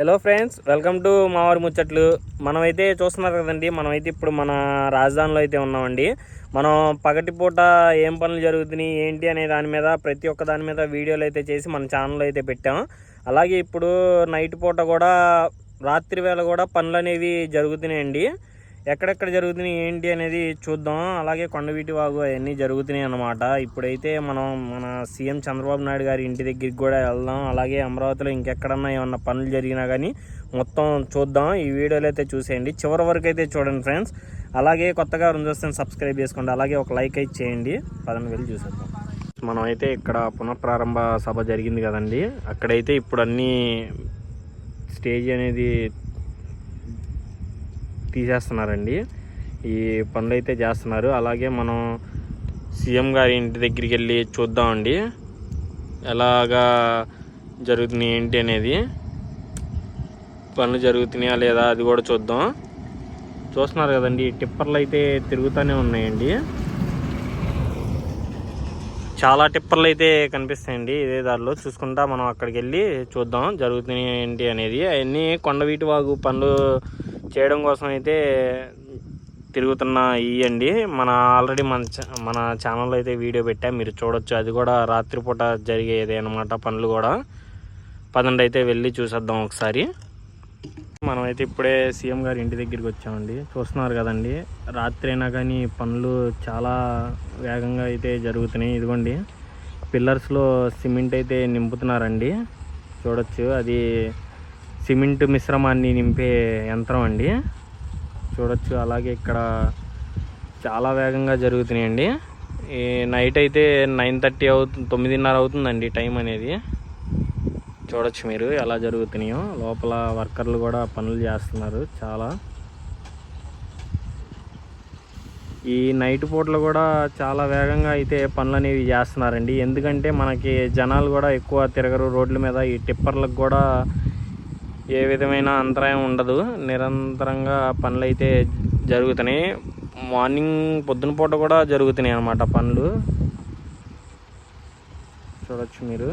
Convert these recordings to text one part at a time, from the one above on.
Hello friends welcome to మావారి ముచ్చట్లు మనమైతే చూస్తున్నారు కదండి మనమైతే ఇప్పుడు మన రాజధానిలో అయితే ఉన్నామండి. మనం పగటిపూట ఏం పనులు జరుగుతున్నాయి ఏంటి అనే దాని మీద ప్రతి ఒక్క దాని మీద వీడియోలు అయితే చేసి మన ఛానల్లో అయితే పెట్టాం. అలాగే ఇప్పుడు నైట్ పూట కూడా రాత్రి వేళ కూడా పనులు అనేవి జరుగుతున్నాయండి. ఎక్కడెక్కడ జరుగుతున్నాయి ఏంటి అనేది చూద్దాం. అలాగే కొండవీటి వాగు అవన్నీ జరుగుతున్నాయి అన్నమాట. ఇప్పుడైతే మనం మన సీఎం చంద్రబాబు నాయుడు గారి ఇంటి దగ్గరికి కూడా వెళ్దాం. అలాగే అమరావతిలో ఇంకెక్కడన్నా ఏమన్నా పనులు జరిగినా కానీ మొత్తం చూద్దాం. ఈ వీడియోలో అయితే చూసేయండి. చివరి వరకు అయితే చూడండి ఫ్రెండ్స్. అలాగే కొత్తగా రెండు చూస్తే సబ్స్క్రైబ్ చేసుకోండి. అలాగే ఒక లైక్ అయితే చేయండి. పదని వెళ్ళి చూసేద్దాం. మనం అయితే ఇక్కడ పునఃప్రారంభ సభ జరిగింది కదండి. అక్కడైతే ఇప్పుడు అన్నీ స్టేజ్ అనేది తీసేస్తున్నారండి. ఈ పనులు అయితే చేస్తున్నారు. అలాగే మనం సీఎం గారి ఇంటి దగ్గరికి వెళ్ళి చూద్దామండి. ఎలాగా జరుగుతున్నాయి ఏంటి అనేది. పనులు జరుగుతున్నాయా లేదా అది కూడా చూద్దాం. చూస్తున్నారు కదండి టిప్పర్లు అయితే తిరుగుతూనే ఉన్నాయండి. చాలా టిప్పర్లు అయితే కనిపిస్తాయండి ఇదే దారిలో. చూసుకుంటా మనం అక్కడికి వెళ్ళి చూద్దాం జరుగుతున్నాయి ఏంటి అనేది. అవన్నీ కొండవీటి వాగు పనులు చేయడం కోసం అయితే తిరుగుతున్న ఇవ్వండి మన ఆల్రెడీ మన మన ఛానల్లో అయితే వీడియో పెట్టా. మీరు చూడొచ్చు. అది కూడా రాత్రిపూట జరిగేది అనమాట పనులు కూడా. పదండి అయితే వెళ్ళి చూసేద్దాం ఒకసారి. మనమైతే ఇప్పుడే సీఎం గారి ఇంటి దగ్గరికి వచ్చామండి. చూస్తున్నారు కదండి. రాత్రి అయినా కానీ పనులు చాలా వేగంగా అయితే జరుగుతున్నాయి. ఇదిగోండి. పిల్లర్స్లో సిమెంట్ అయితే నింపుతున్నారండి. చూడొచ్చు. అది సిమెంట్ మిశ్రమాన్ని నింపే యంత్రం అండి. చూడొచ్చు అలాగే ఇక్కడ చాలా వేగంగా జరుగుతున్నాయండి. ఈ నైట్ అయితే నైన్ థర్టీ అవుతుంది తొమ్మిదిన్నర అవుతుందండి టైం అనేది. చూడొచ్చు మీరు ఎలా జరుగుతున్నాయో. లోపల వర్కర్లు కూడా పనులు చేస్తున్నారు చాలా. ఈ నైట్ పూటలు కూడా చాలా వేగంగా అయితే పనులు అనేవి చేస్తున్నారండి. ఎందుకంటే మనకి జనాలు కూడా ఎక్కువ తిరగరు. రోడ్ల మీద ఈ టిప్పర్లకు కూడా ఏ విధమైన అంతరాయం ఉండదు. నిరంతరంగా పనులు అయితే జరుగుతున్నాయి. మార్నింగ్ పొద్దున పూట కూడా జరుగుతున్నాయి అన్నమాట పనులు. చూడొచ్చు మీరు.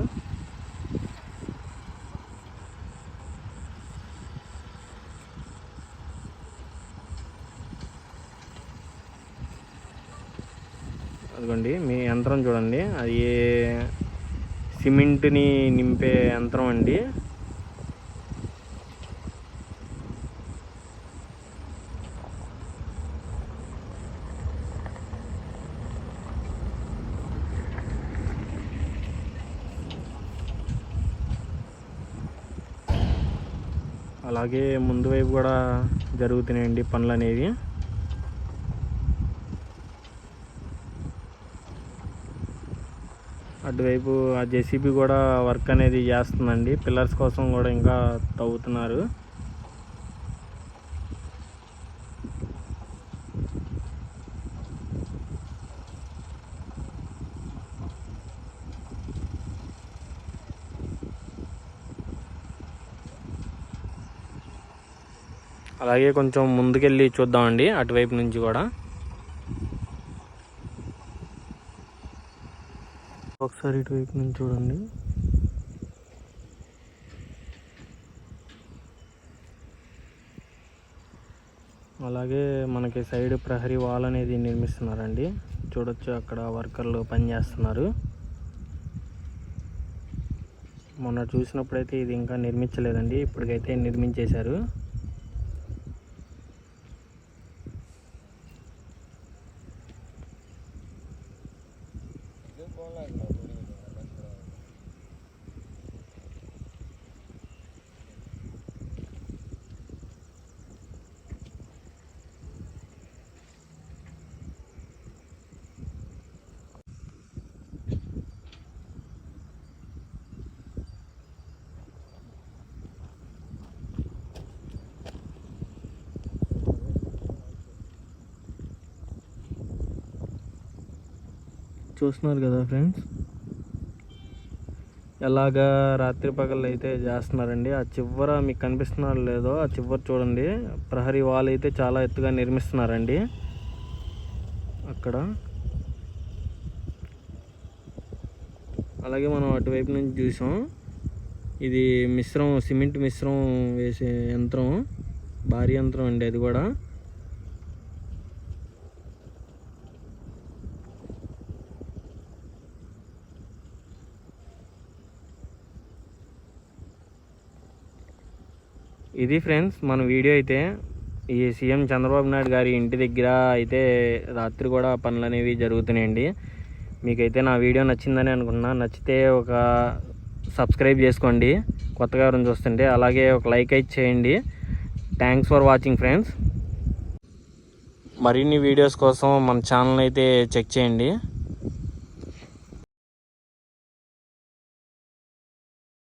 అదిగోండి మీ యంత్రం చూడండి. అది సిమెంట్ని నింపే యంత్రం అండి. అలాగే ముందు వైపు కూడా జరుగుతున్నాయండి పనులు అనేవి అటువైపు ఆ జేసీబీ కూడా వర్క్ అనేది చేస్తుందండి. పిల్లర్స్ కోసం కూడా ఇంకా తవ్వుతున్నారు. అలాగే కొంచెం ముందుకెళ్ళి చూద్దామండి అటువైపు నుంచి కూడా. ఒకసారి ఇటువైపు నుంచి చూడండి. అలాగే మనకి సైడ్ ప్రహరీ వాల్ అనేది నిర్మిస్తున్నారండి. చూడొచ్చు అక్కడ వర్కర్లు పనిచేస్తున్నారు. మొన్న చూసినప్పుడైతే ఇది ఇంకా నిర్మించలేదండి ఇప్పటికైతే నిర్మించేశారు. going like that. చూస్తున్నారు కదా ఫ్రెండ్స్? ఎలాగా రాత్రి పగళ్ళు అయితే చేస్తున్నారండి? ఆ చివర మీకు కనిపిస్తున్నారో లేదో ఆ చివర చూడండి. ప్రహరీ వాల్ అయితే చాలా ఎత్తుగా నిర్మిస్తున్నారండి. అక్కడ. అలాగే మనం అటువైపు నుంచి చూసాం. ఇది మిశ్రం సిమెంట్ మిశ్రం వేసే యంత్రం భారీ యంత్రం అండి అది కూడా. ఇది ఫ్రెండ్స్ మన వీడియో అయితే ఈ సీఎం చంద్రబాబు నాయుడు గారి ఇంటి దగ్గర అయితే రాత్రి కూడా పనులు అనేవి జరుగుతున్నాయండి. మీకైతే నా వీడియో నచ్చిందని అనుకున్నా నచ్చితే ఒక సబ్స్క్రైబ్ చేసుకోండి. కొత్తగా ఎవరైనా చూస్తుంటే అలాగే ఒక లైక్ అయితే చేయండి. థ్యాంక్స్ ఫర్ వాచింగ్ ఫ్రెండ్స్ మరిన్ని వీడియోస్ కోసం మన ఛానల్ అయితే చెక్ చేయండి.